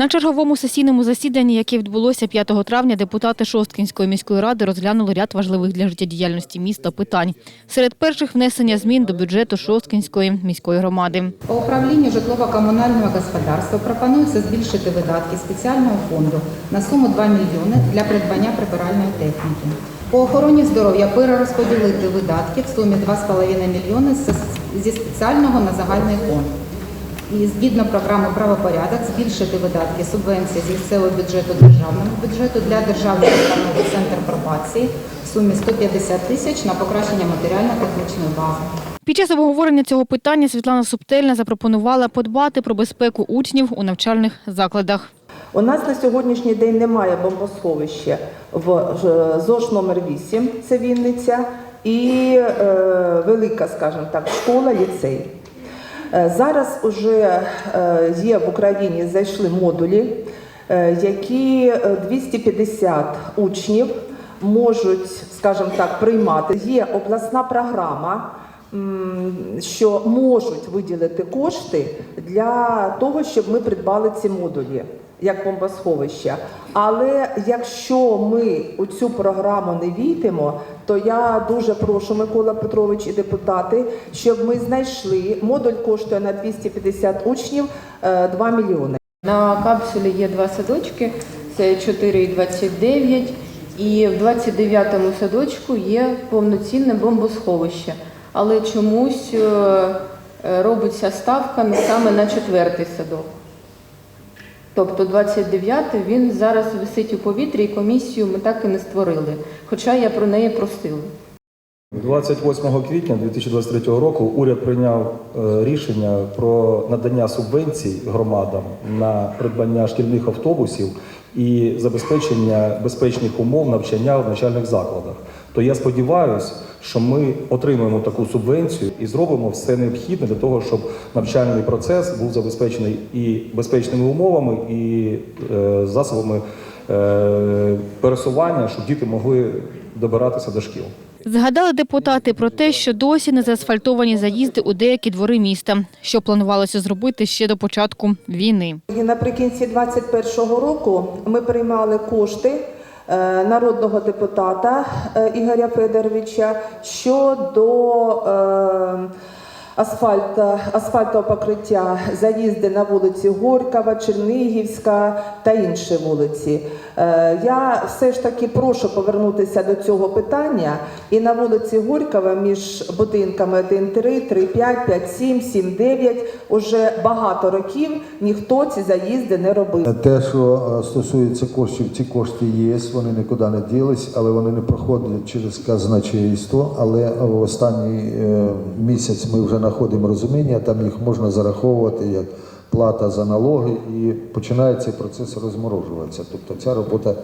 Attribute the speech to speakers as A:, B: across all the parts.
A: На черговому сесійному засіданні, яке відбулося 5 травня, депутати Шосткінської міської ради розглянули ряд важливих для життєдіяльності міста питань. Серед перших внесення змін до бюджету Шосткінської міської громади.
B: По управлінню житлово-комунального господарства пропонується збільшити видатки спеціального фонду на суму 2 мільйони для придбання прибиральної техніки. По охороні здоров'я перерозподілити видатки в сумі 2,5 мільйони зі спеціального на загальний фонд. І згідно програми правопорядок збільшити видатки субвенції з місцевого бюджету державного бюджету для державного установи центр пробації в сумі 150 тисяч на покращення матеріально-технічної бази.
A: Під час обговорення цього питання Світлана Субтельна запропонувала подбати про безпеку учнів у навчальних закладах.
C: У нас на сьогоднішній день немає бомбосховища в ЗОЖ номер 8, це Вінниця, і е, велика, скажімо так, школа, ліцей. Е, Зараз вже е, є в Україні, зайшли модулі, е, які е, 250 учнів можуть, скажімо так, приймати. Є обласна програма, що можуть виділити кошти для того, щоб ми придбали ці модулі як бомбосховища. Але якщо ми у цю програму не війдемо, то я дуже прошу Микола Петрович і депутати, щоб ми знайшли модуль коштує на 250 учнів е, 2 мільйони.
D: На капсулі є два садочки, це 4 і 29. І в 29-му садочку є повноцінне бомбосховище. Але чомусь е, е, робиться ставка саме на четвертий садок. Тобто 29-й він зараз висить у повітрі, і комісію ми так і не створили. Хоча я про неї просила.
E: 28 квітня 2023 року уряд прийняв е, рішення про надання субвенцій громадам на придбання шкільних автобусів і забезпечення безпечних умов навчання в навчальних закладах. То я сподіваюся, що ми отримаємо таку субвенцію і зробимо все необхідне для того, щоб навчальний процес був забезпечений і безпечними умовами, і е, засобами е, пересування, щоб діти могли добиратися до шкіл.
A: Згадали депутати про те, що досі не заасфальтовані заїзди у деякі двори міста, що планувалося зробити ще до початку війни.
C: І наприкінці 2021 року ми приймали кошти е, народного депутата е, Ігоря Федоровича щодо е, асфальта, асфальтового покриття заїзди на вулиці Горького, Чернігівська та інші вулиці. Е, Я все ж таки прошу повернутися до цього питання і на вулиці Горького між будинками 1-3, 3-5, 5-7, 7-9 уже багато років ніхто ці заїзди не робив.
F: Те, що е, стосується коштів, ці кошти є, вони нікуди не ділись, але вони не проходять через казначейство. Але в останній е, місяць ми вже знаходимо розуміння, там їх можна зараховувати як плата за налоги, і починає цей процес розморожуватися. Тобто ця робота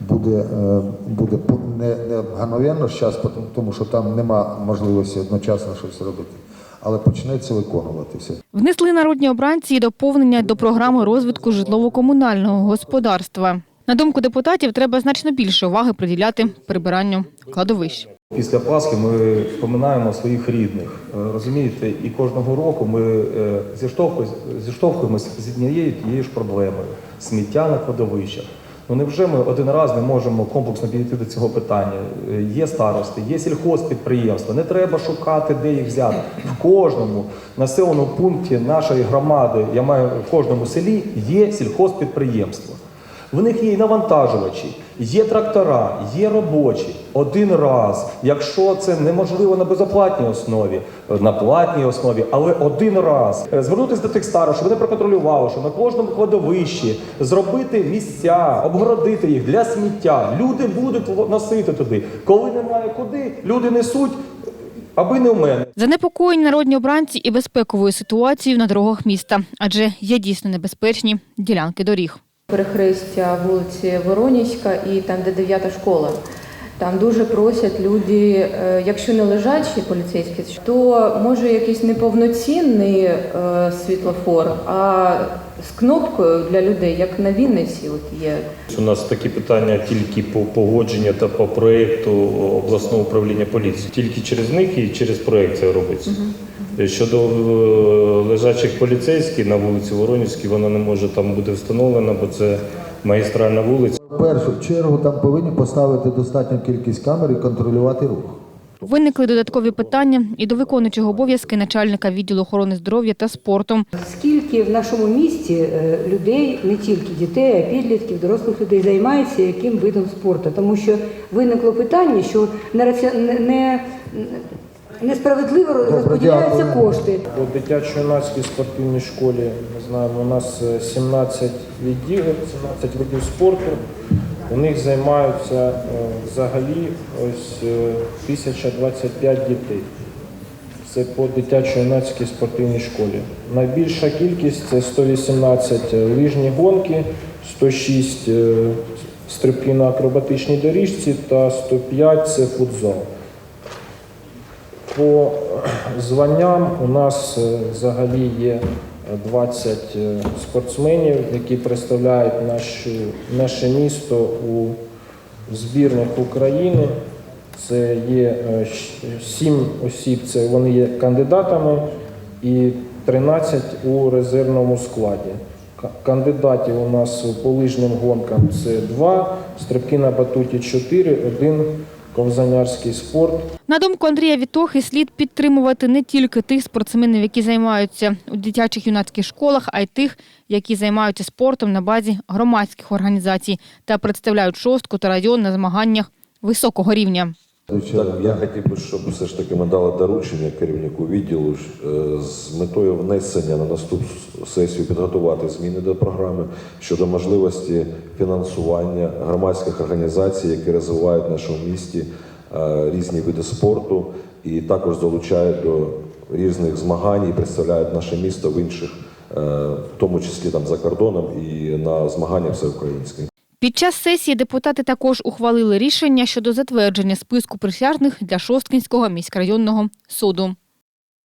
F: буде, е, буде не, не мгновенно зараз, тому що там нема можливості одночасно щось робити, але почнеться виконуватися.
A: Внесли народні обранці і доповнення до програми розвитку житлово-комунального господарства. На думку депутатів, треба значно більше уваги приділяти прибиранню кладовищ.
E: Після Пасхи ми поминаємо своїх рідних. Е, Розумієте, і кожного року ми е, зіштовхуємося з однією тією ж проблемою сміття на кладовищах. Ну невже ми один раз не можемо комплексно підійти до цього питання? Е, Є старости, є сільхозпідприємства. Не треба шукати, де їх взяти. В кожному населеному пункті нашої громади, я маю в кожному селі, є сільхозпідприємство. В них є і навантажувачі, є трактора, є робочі. Один раз, якщо це неможливо на безоплатній основі, на платній основі, але один раз Е, звернутися до тих старих, щоб вони проконтролювали, що на кожному кладовищі зробити місця, обгородити їх для сміття. Люди будуть носити туди. Коли немає куди, люди несуть, аби не в мене.
A: Занепокоєні народні обранці і безпековою ситуацією на дорогах міста, адже є дійсно небезпечні ділянки доріг.
D: Перехрестя вулиці Воронівська і там, де дев'ята школа. Там дуже просять люди, е, якщо не лежачі поліцейські, то може якийсь неповноцінний е, світлофор, а з кнопкою для людей, як на Вінниці, от є.
G: У нас такі питання тільки по погодженню та по проєкту обласного управління поліції. Тільки через них і через проєкт це робиться. Е, Щодо лежачих поліцейських на вулиці Воронівській, вона не може там бути встановлена, бо це магістральна вулиця.
F: В першу чергу там повинні поставити достатню кількість камер і контролювати рух.
A: Виникли додаткові питання і до виконуючого обов'язки начальника відділу охорони здоров'я та спорту.
H: Скільки в нашому місті е, людей, не тільки дітей, а підлітків, дорослих людей займається яким видом спорту? Тому що виникло питання, що не, не, несправедливо розподіляються кошти.
I: У дитячо-юнацькій спортивній школі ми знаємо, у нас е, 17 відділів, 17 видів спорту. У них займаються е, взагалі ось е, 1025 дітей. Це по дитячо-юнацькій спортивній школі. Найбільша кількість це 118 лижні гонки, 106 е, стрибки на акробатичній доріжці та 105 це футзал. По званням у нас е, взагалі є 20 е, спортсменів, які представляють нашу, наше місто у збірних України. Це є 7 осіб, це вони є кандидатами, і 13 у резервному складі. Кандидатів у нас по лижним гонкам це 2, стрибки на батуті 4, 1 ковзанярський спорт.
A: На думку Андрія Вітохи, слід підтримувати не тільки тих спортсменів, які займаються у дитячих юнацьких школах, а й тих, які займаються спортом на базі громадських організацій та представляють шостку та район на змаганнях високого рівня.
J: Так, я хотів би, щоб все ж таки ми дали доручення керівнику відділу е, з метою внесення на наступну сесію підготувати зміни до програми щодо можливості фінансування громадських організацій, які розвивають в нашому місті е, різні види спорту і також залучають до різних змагань і представляють наше місто в інших, е, в тому числі там за кордоном і на змаганнях всеукраїнських.
A: Під час сесії депутати також ухвалили рішення щодо затвердження списку присяжних для Шосткінського міськрайонного суду.